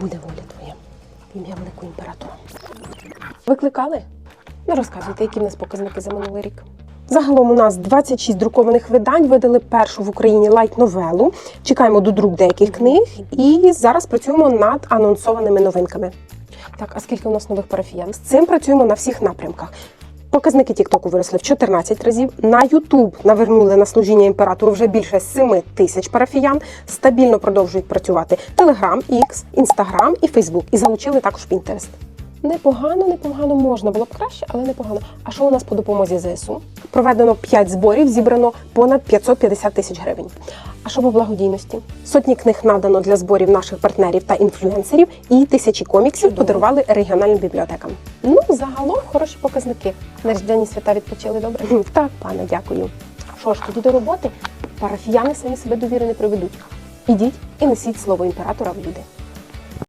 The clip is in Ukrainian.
буде воля твоя. Ім'я великого імператора. Викликали? Ну, розказуйте, які в нас показники за минулий рік. Загалом у нас 26 друкованих видань. Видали першу в Україні лайт-новелу. Чекаємо до друк деяких книг і зараз працюємо над анонсованими новинками. Так, а скільки у нас нових парафіян? З цим працюємо на всіх напрямках. Показники Тіктоку виросли в 14 разів. На Ютуб навернули на служіння імператору вже більше 7 тисяч парафіян. Стабільно продовжують працювати Телеграм, X, Інстаграм і Фейсбук. І залучили також Пінтерест. Непогано, непогано можна було б краще, але непогано. А що у нас по допомозі ЗСУ? Проведено 5 зборів, зібрано понад 550 тисяч гривень. А що по благодійності? Сотні книг надано для зборів наших партнерів та інфлюенсерів, і тисячі коміксів подарували регіональним бібліотекам. Ну, загалом хороші показники. На різдвяні свята відпочили добре. Так, пане, дякую. Що ж, тоді до роботи парафіяни самі себе довіри не приведуть. Ідіть і несіть слово імператора в люди.